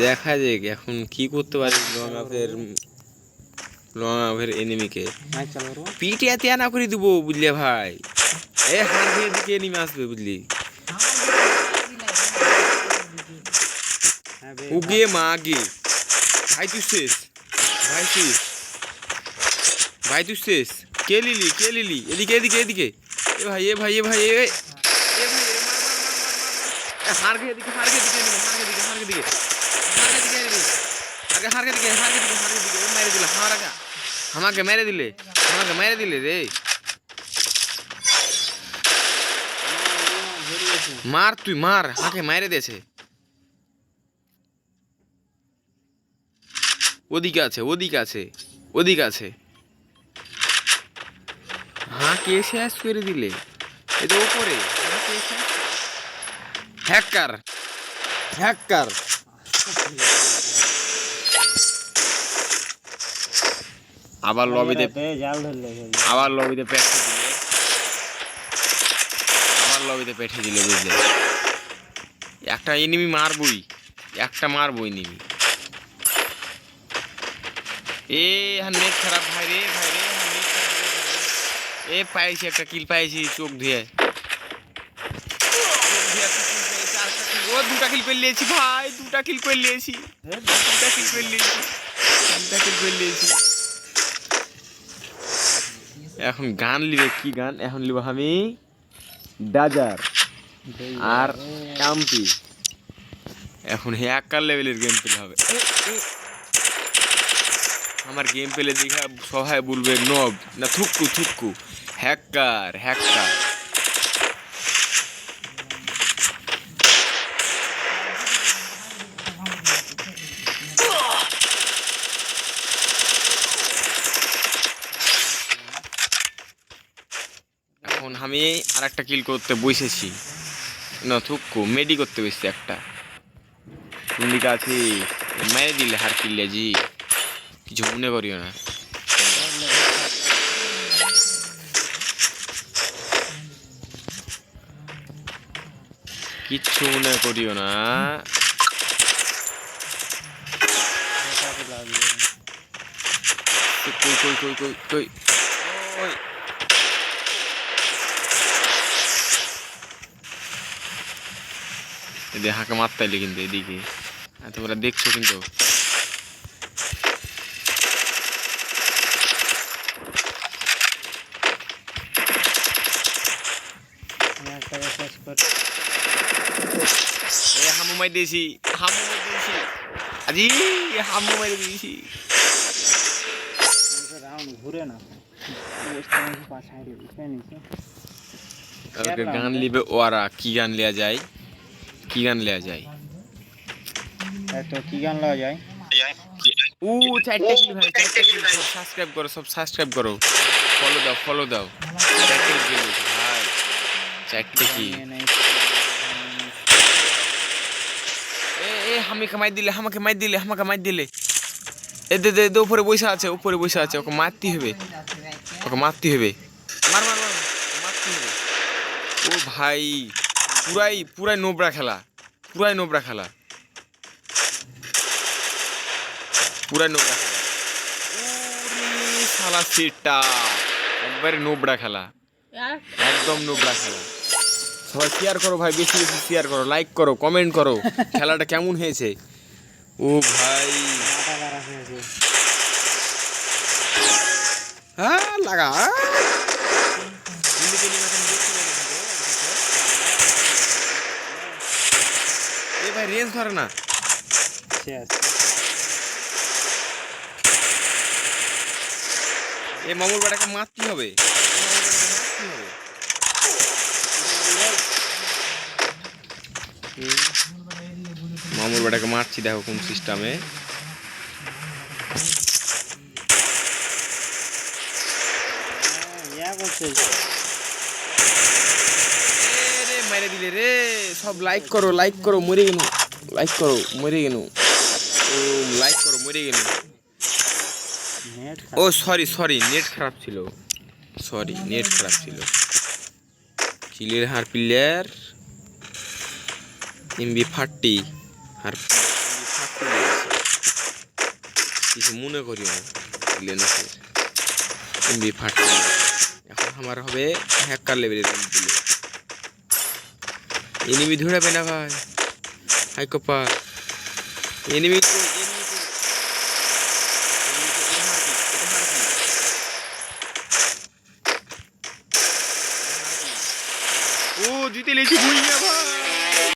দেখা যাক এখন কি করতে পারি লং আপের লং আপের এনিমিকে পিঠে এতে না করে দিব বুঝলে ভাই। এ হাতের দিকে এনিমি আসবে বুঝলি। হ্যাঁ উগে মা আগে ভাই তুই শেষ। ভাই শেষ। ভাই তুই শেষ। কে লিলি? কে লিলি? এদিকে এদিকে এদিকে। এ ভাই এ ভাই এ ভাই এ এ ভাই এ মার, মার, মার, মার, মার, মার। এ হারকে এদিকে হারকে দিকে এনিমি হারকে দিকে হারকে দিকে হারকে দিকে এনিমি আগে হারকে দিকে হারকে দিকে হারকে দিকে মেরে দিলে হার আগা। আমাকে মেরে দিলে, আমাকে মেরে দিলে রে। মার তুই, মার, হাকে মাইরে দিয়েছে। ওদিকে আছে ওদিকে আছে ওদিকে আছে। হাঁকে শেষ করে দিলে এটা ওপরে হ্যাকার হ্যাকার। আবার লবিতে। আবার লবিতে পেঠে দিলে। আবার লবিতে পেঠে দিলে বুঝলে? একটা এনিমি মারবই একটা মারবই এনিমি এ হ্যাঁ নেট খারাপ ভাই রে ভাই রে হ্যাঁ রে, ভাই রে। এ পাইছি একটা কিল পাইছি চোখ ধুয়ে। ও দুটা কিল করে নিয়েছি ভাই দুটা কিল করে নিয়েছি। দুটা কিল করে নিয়েছি। দুটা কিল করে নিয়েছি। এখন গান লিবে, কি গান? এখন লিব আমি ডাজার আর কাম্পি। এখন হ্যাকার লেভেলের গেম প্লে হবে। আমার গেম প্লে দেখা সবাই বলবে, নব, না থুক্কু থুক্কু হ্যাকার হ্যাকার এখন আমি আর একটা কিল করতে বসেছি। না থুক্কু মেডি করতে বসছি একটা। কোন দিকে আছি? মেরে দিলে হার কিললে জি। কিছু মনে করিও না। কিচ্ছু মনে করিও না। কই কই কই কই কই? এদের হাঁকে মারতে কিন্তু এদিকে। আর তোমরা দেখছ কিন্তু। হামু মাই দিয়েছি হামু মাই দিয়েছি। আজি হামু মাই দিয়েছি। ঘুরে না গান লিবে ওরা কি গান লিয়া যায়? কি গান লিয়া যায়? তো কি গান লাগা যায়? ও চারটে কিল ভাই চারটে কিল সব সাবস্ক্রাইব করো সব সাবস্ক্রাইব করো। ফলো দাও ফলো দাও। চারটে কিল ভাই? চারটে কি? এ এ আমাকে মাই দিলে আমাকে মাই দিলে আমাকে মাই দিলে। এ দে দে দে, উপরে বসে আছে উপরে বসে আছে ওকে মারতে হবে। ওকে মারতে হবে। মার মার মার মারতে হবে। ও ভাই। পুরাই পুরাই নোবরা খেলা। পুরাই নোবরা খেলা। পুরাই নোবরা খেলা। ওরে শালা সেটা একবারে নোবরা খেলা। একদম নোবরা খেলা। সবাই শেয়ার করো ভাই, বেশি বেশি শেয়ার করো। লাইক করো কমেন্ট করো। খেলাটা কেমন হয়েছে? ও ভাই। হ্যাঁ লাগা। রেঞ্জ ধরে না। এ মামুর বেটাকে মারতে হবে? মামুর বেটাকে মারছি, দেখো কোন সিস্টেমে মেরে দিলে রে। সব লাইক করো লাইক করো, মরে গেল লাইক করো মরে গেল লাইক করো মরে গেল ও সরি সরি নেট খারাপ ছিল সরি নেট খারাপ ছিল চিলের হার প্লেয়ার এমবি ফার্টি হার কিছু মনে করি না এমবি করে এখন আমার হবে হ্যাকার লেভেলের এনিমি ধরাবে না ভাই হাই কপা এনিমি কই এনিমি কই Enemy কই? এটা হারকি, এটা হারকি। ও জিতে লেছি ভুইয়া ভাই